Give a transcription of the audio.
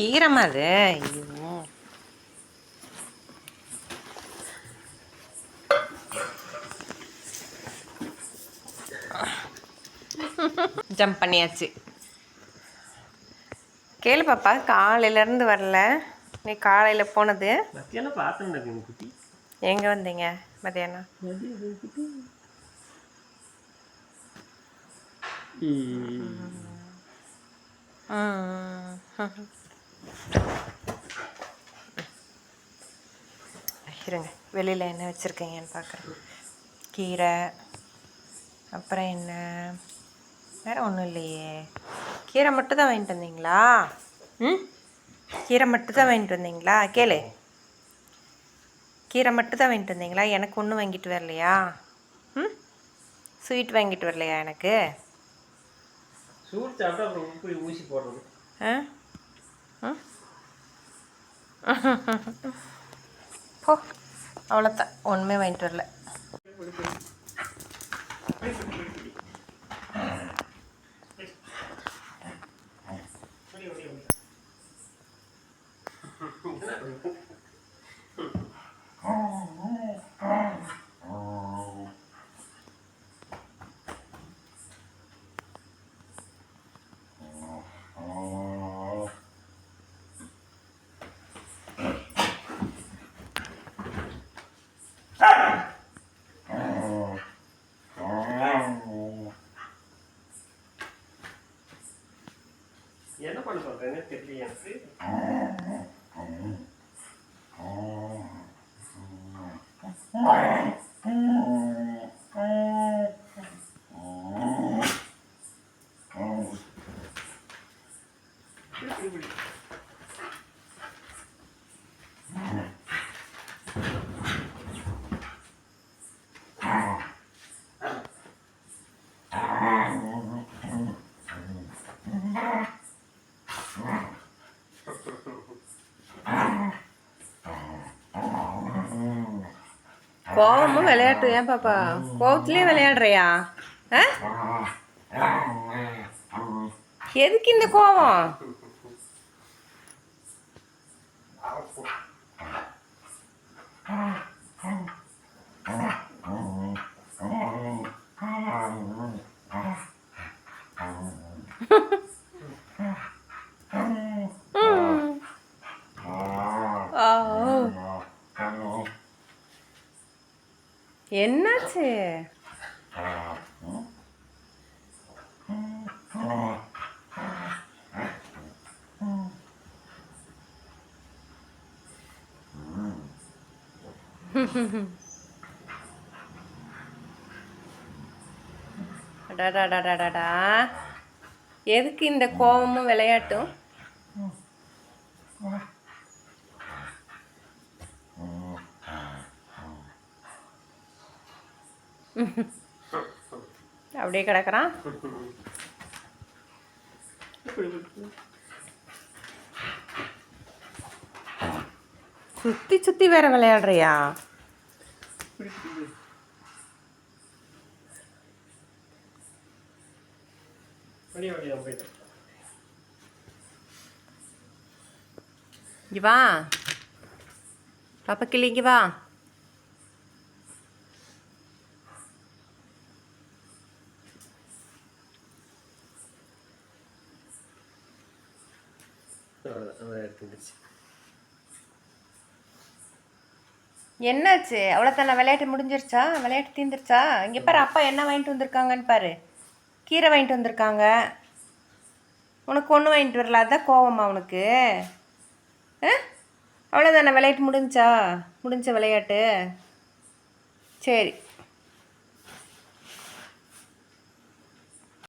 கீரைமா அது ஐயோ. ஜம்ப் பண்ணியாச்சு. கேளு பாப்பா காலையிலேருந்து வரல. நீ காலையில் போனது. மத்தியானம் எங்கே வந்தீங்க மதியானம் ம். இருங்க. வெளியில் என்ன வச்சுருக்கீங்கன்னு பார்க்குறேன் கீரை அப்புறம் என்ன? வேறு ஒன்றும் இல்லையே. கீரை மட்டும் தான் வாங்கிட்டு வந்தீங்களா? ம்? கீரை மட்டும் தான் வாங்கிட்டு வந்தீங்களா? கேளு. கீரை மட்டும் தான் வாங்கிட்டு வந்தீங்களா? எனக்கு ஒன்றும் வாங்கிட்டு வரலையா? ம்? ஸ்வீட் வாங்கிட்டு வரலையா எனக்கு? ஊசி போடுறது. ஆ? போ. அவ்வளோத்தான் ஒன்றுமே வாங்கிட்டு வரல. என்ன பண்ண சொல்றேன்னு தெரியல எனக்கு பிடி, கோவமும் விளையாட்டு ஏன் பாப்பா? கோவத்துலேயும் விளையாடுறியா? எதுக்கு இந்த கோவம் ம். ஆ. என்னாச்சு அடடடடடடா. எதுக்கு இந்த கோபமும் விளையாட்டும் அப்படியே கிடக்குறான். சுத்தி சுத்தி வேற விளையாடுறியா? இங்கே வா. பாப்பா கிளி இங்கே வா. அவ்வளவுதான் எடுத்துக்கிடுச்சு. என்னாச்சு? அவ்வளோதானே விளையாட்டு முடிஞ்சிருச்சா? விளையாட்டு தீந்துருச்சா இங்கே பாரு அப்பா என்ன வாங்கிட்டு வந்திருக்காங்கன்னு பாரு. கீரை வாங்கிட்டு வந்திருக்காங்க. உனக்கு ஒன்று வாங்கிட்டு வரல அதான் கோவமா உனக்கு. ஆ? அவ்வளோதானே விளையாட்டு முடிஞ்சா? முடிஞ்ச விளையாட்டு. சரி.